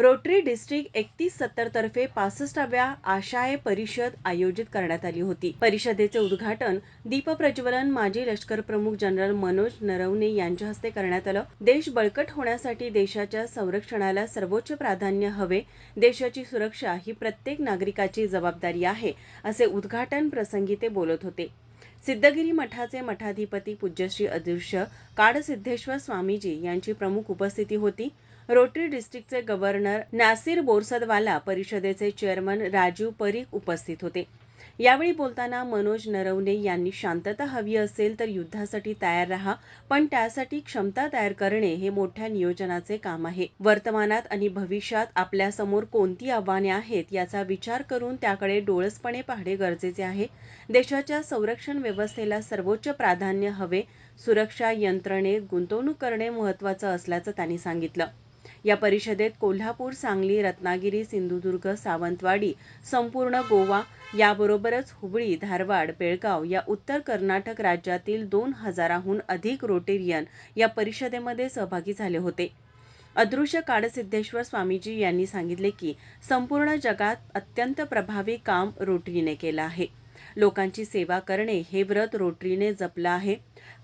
Rotary district एकतीस सत्तर तर्फे पासष्टाव्या आशाय परिषद आयोजित करण्यात आली होती. परिषदेचे उद्घाटन दीप प्रज्वलन माजी लष्कर प्रमुख जनरल मनोज नरवणे यांच्या हस्ते करण्यात आलं. देश बळकट होण्यासाठी देशाच्या संरक्षणाला सर्वोच्च प्राधान्य हवे. देशाची सुरक्षा ही प्रत्येक नागरिकाची जबाबदारी आहे असे उद्घाटन प्रसंगी ते बोलत होते. सिद्धगिरी मठाचे मठाधिपती पूज्यश्री अदृश्य काडसिद्धेश्वर स्वामीजी यांची प्रमुख उपस्थिती होती. रोटरी डिस्ट्रिक्टचे गव्हर्नर नासिर बोरसदवाला परिषदेचे चेअरमन राजीव परीख उपस्थित होते. यावेळी बोलताना मनोज नरवणे यांनी शांतता हवी असेल तर युद्धासाठी तयार राहा पण त्यासाठी क्षमता तयार करणे हे मोठ्या नियोजनाचे काम आहे. वर्तमानात आणि भविष्यात आपल्यासमोर कोणती आव्हाने आहेत याचा विचार करून त्याकडे डोळसपणे पाहणे गरजेचे आहे. देशाच्या संरक्षण व्यवस्थेला सर्वोच्च प्राधान्य हवे. सुरक्षा यंत्रणेत गुंतवणूक करणे महत्वाचं असल्याचं त्यांनी सांगितलं. या परिषदेत कोल्हापूर सांगली रत्नागिरी सिंधुदुर्ग सावंतवाडी संपूर्ण गोवा याबरोबरच हुबळी धारवाड बेळगाव या उत्तर कर्नाटक राज्यातील दोन हजाराहून अधिक रोटेरियन या परिषदेमध्ये सहभागी झाले होते. अदृश्य काडसिद्धेश्वर स्वामीजी यांनी सांगितले की संपूर्ण जगात अत्यंत प्रभावी काम रोटरीने केलं आहे. लोकांची सेवा करणे हे व्रत रोटरीने जपलं आहे.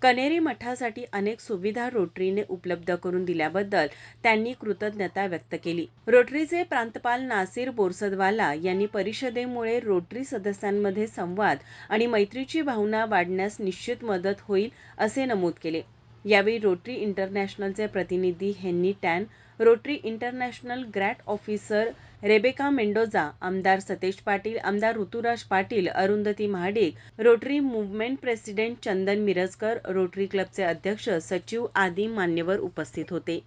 कनेरी मठासाठी अनेक सुविधा रोटरीने उपलब्ध करून दिल्याबद्दल त्यांनी कृतज्ञता व्यक्त केली. रोटरीचे प्रांतपाल नासिर बोरसदवाला यांनी परिषदेमुळे रोटरी सदस्यांमध्ये संवाद आणि मैत्रीची भावना वाढण्यास निश्चित मदत होईल असे नमूद केले. यावेळी रोटरी इंटरनॅशनलचे प्रतिनिधी Henny Tan rotary international grant officer Rebecca Mendoza आमदार सतेज पाटील आमदार Ruturaj Patil Arundhati Mahadik rotary movement president Chandan Mirajkar rotary क्लबचे अध्यक्ष सचिव आदी मान्यवर उपस्थित होते.